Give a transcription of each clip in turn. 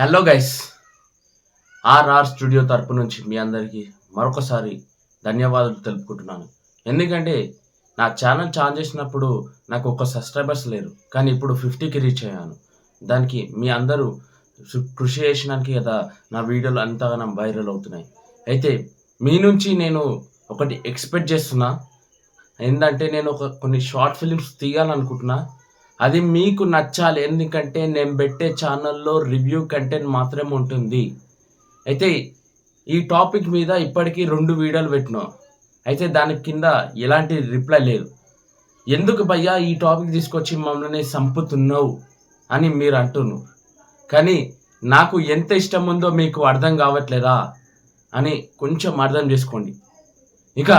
Hello guys RR studio తరపు నుంచి మీ అందరికీ మరొకసారి ధన్యవాదాలు తెలుపుకుంటున్నాను. ఎందుకంటే నా ఛానల్ ఛాన్ చేసినప్పుడు నాకు ఒక సబ్స్క్రైబర్స్ లేరు. కానీ ఇప్పుడు ఫిఫ్టీకి రీచ్ అయ్యాను. దానికి మీ అందరూ కృషి చేసినానికి కదా నా వీడియోలు అంతగానో వైరల్ అవుతున్నాయి. అయితే మీ నుంచి నేను ఒకటి ఎక్స్పెక్ట్ చేస్తున్నా. ఏంటంటే నేను ఒక కొన్ని షార్ట్ ఫిలిమ్స్ తీయాలనుకుంటున్నా. అది మీకు నచ్చాలి. ఎందుకంటే నేను పెట్టే ఛానల్లో రివ్యూ కంటెంట్ మాత్రమే ఉంటుంది. అయితే ఈ టాపిక్ మీద ఇప్పటికీ రెండు వీడియోలు పెట్టినా. అయితే దాని కింద ఎలాంటి రిప్లై లేదు. ఎందుకు భయ్యా ఈ టాపిక్ తీసుకొచ్చి మమ్మల్ని చంపుతున్నావు అని మీరు అంటున్నారు. కానీ నాకు ఎంత ఇష్టం ఉందో మీకు అర్థం కావట్లేదా అని కొంచెం అర్థం చేసుకోండి. ఇక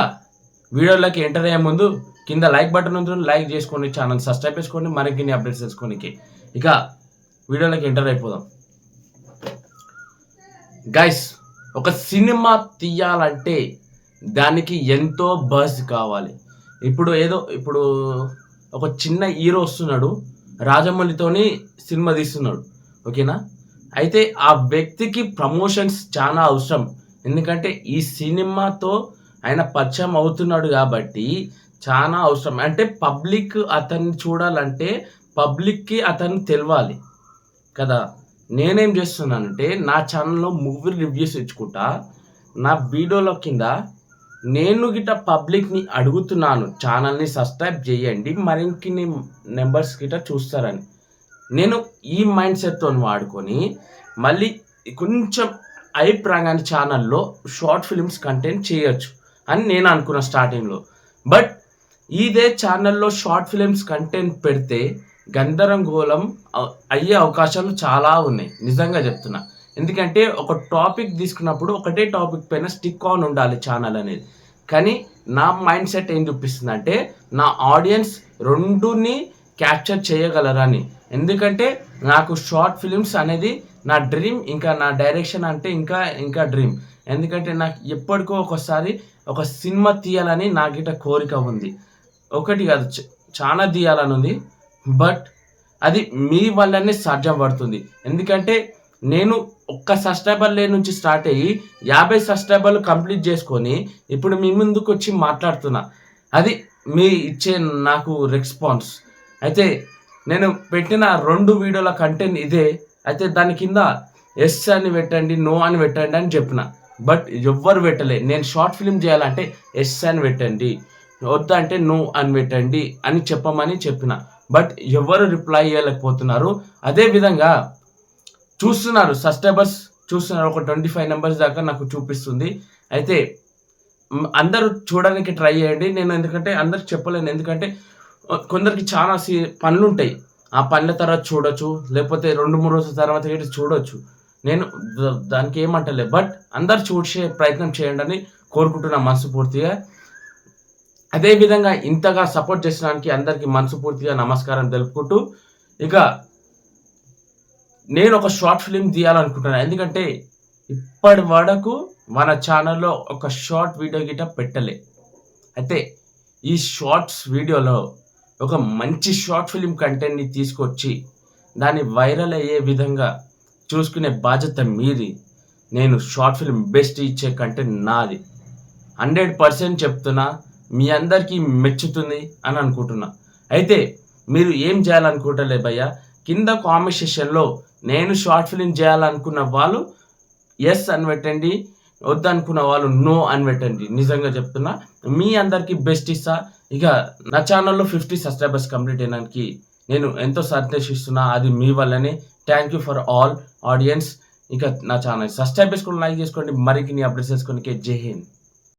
వీడియోలోకి ఎంటర్ అయ్యే ముందు కింద లైక్ బటన్ ఉంటుంది లైక్ చేసుకోండి ఛానల్ సబ్స్క్రైబ్ చేసుకోండి మరిన్ని అప్డేట్స్ తెలుసుకోనికి. ఇక వీడియోలోకి ఎంటర్ అయిపోదాం. గైస్ ఒక సినిమా తీయాలంటే దానికి ఎంతో బస్ కావాలి. ఇప్పుడు ఏదో ఇప్పుడు ఒక చిన్న హీరో వస్తున్నాడు రాజమౌళితోని సినిమా తీస్తున్నాడు ఓకేనా? అయితే ఆ వ్యక్తికి ప్రమోషన్స్ చాలా అవసరం. ఎందుకంటే ఈ సినిమాతో ఆయన పరిచయం అవుతున్నాడు కాబట్టి చాలా అవసరం. అంటే పబ్లిక్ అతన్ని చూడాలంటే పబ్లిక్కి అతన్ని తెలవాలి కదా. నేనేం చేస్తున్నానంటే నా ఛానల్లో మూవీ రివ్యూస్ ఇచ్చుకుంటా నా వీడియోల కింద నేను గిట్ట పబ్లిక్ని అడుగుతున్నాను. ఛానల్ని సబ్స్క్రైబ్ చేయండి. మరిన్ని నెంబర్స్ గిట చూస్తారని. నేను ఈ మైండ్ సెట్తో వాడుకొని మళ్ళీ కొంచెం ఐ అభిప్రాయాన్ని ఛానల్లో షార్ట్ ఫిల్మ్స్ కంటెంట్ చేయొచ్చు. అని నేను అనుకున్న స్టార్టింగ్లో బట్ ఇదే ఛానల్లో షార్ట్ ఫిలిమ్స్ కంటెంట్ పెడితే గందరగోళం అయ్యే అవకాశాలు చాలా ఉన్నాయి. నిజంగా చెప్తున్నా. ఎందుకంటే ఒక టాపిక్ తీసుకున్నప్పుడు ఒకటే టాపిక్ పైన స్టిక్ ఆన్ ఉండాలి ఛానల్ అనేది. కానీ నా మైండ్ సెట్ ఏం చూపిస్తుంది అంటే నా ఆడియన్స్ రెండుని క్యాప్చర్ చేయగలరని. ఎందుకంటే నాకు షార్ట్ ఫిలిమ్స్ అనేది నా డ్రీమ్ ఇంకా నా డైరెక్షన్ అంటే ఇంకా ఇంకా డ్రీమ్ ఎందుకంటే నాకు ఎప్పటికో ఒకసారి ఒక సినిమా తీయాలని నాకిట కోరిక ఉంది. ఒకటి కాదు చ- చాలా తీయాలని ఉంది. బట్ అది మీ వల్లనే సాధ్యం పడుతుంది ఎందుకంటే నేను ఒక్క సబ్స్క్రైబర్ లే నుంచి స్టార్ట్ అయ్యి యాభై సబ్స్క్రైబర్లు కంప్లీట్ చేసుకొని ఇప్పుడు మీ ముందుకు వచ్చి మాట్లాడుతున్నా. అది మీ ఇచ్చే నాకు రెస్పాన్స్ అయితే నేను పెట్టిన రెండు వీడియోల కంటెంట్ ఇదే. అయితే దాని కింద ఎస్ అని పెట్టండి నో అని పెట్టండి అని చెప్పిన. బట్ ఎవ్వరు పెట్టలే. నేను షార్ట్ ఫిల్మ్ చేయాలంటే ఎస్ అని పెట్టండి వద్దంటే నో అని పెట్టండి అని చెప్పమని చెప్పిన. బట్ ఎవరు రిప్లై ఇవ్వలేకపోతున్నారు అదే విధంగా చూస్తున్నారు సబ్స్క్రైబర్స్ చూస్తున్నారు ఒక ట్వంటీ ఫైవ్ నెంబర్స్ దాకా నాకు చూపిస్తుంది. అయితే అందరూ చూడడానికి ట్రై చేయండి. నేను ఎందుకంటే అందరికి చెప్పలేను. ఎందుకంటే కొందరికి చాలా సీ పనులు ఉంటాయి ఆ పనుల తర్వాత చూడొచ్చు లేకపోతే రెండు మూడు రోజుల తర్వాత గిట్ల చూడొచ్చు. నేను దానికి ఏమంటలే బట్ అందరు చూసే ప్రయత్నం చేయండి అని కోరుకుంటున్నా మనస్ఫూర్తిగా. అదేవిధంగా ఇంతగా సపోర్ట్ చేసడానికి అందరికీ మనస్ఫూర్తిగా నమస్కారం తెలుపుకుంటూ ఇక నేను ఒక షార్ట్ ఫిలిం తీయాలనుకుంటున్నాను ఎందుకంటే ఇప్పటి వరకు మన ఛానల్లో ఒక షార్ట్ వీడియో గిట పెట్టలే. అయితే ఈ షార్ట్స్ వీడియోలో ఒక మంచి షార్ట్ ఫిలిం కంటెంట్ని తీసుకొచ్చి దాన్ని వైరల్ అయ్యే విధంగా చూసుకునే బాధ్యత మీది. నేను షార్ట్ ఫిల్మ్ బెస్ట్ ఇచ్చే కంటెంట్ నాది. హండ్రెడ్ పర్సెంట్ చెప్తున్నా మీ అందరికీ మెచ్చుతుంది అని అనుకుంటున్నా. అయితే మీరు ఏం చేయాలనుకుంటలే భయ్య? కింద కామెంట్ సెషన్లో నేను షార్ట్ ఫిల్మ్ చేయాలనుకున్న వాళ్ళు ఎస్ అని పెట్టండి వద్దనుకున్న వాళ్ళు నో అని పెట్టండి. నిజంగా చెప్తున్నా మీ అందరికీ బెస్ట్ ఇస్తా. ఇక నా ఛానల్లో ఫిఫ్టీ సబ్స్క్రైబర్స్ కంప్లీట్ అయినానికి నేను ఎంతో సంతోషిస్తున్నా. అది మీ వల్లనే. Thank you for all audience ఇక నా ఛానల్ సబ్స్క్రైబ్ చేసుకోండి లైక్ చేసుకోండి. మరిన్ని అప్డేట్స్ చేసుకోండి జై హింద్.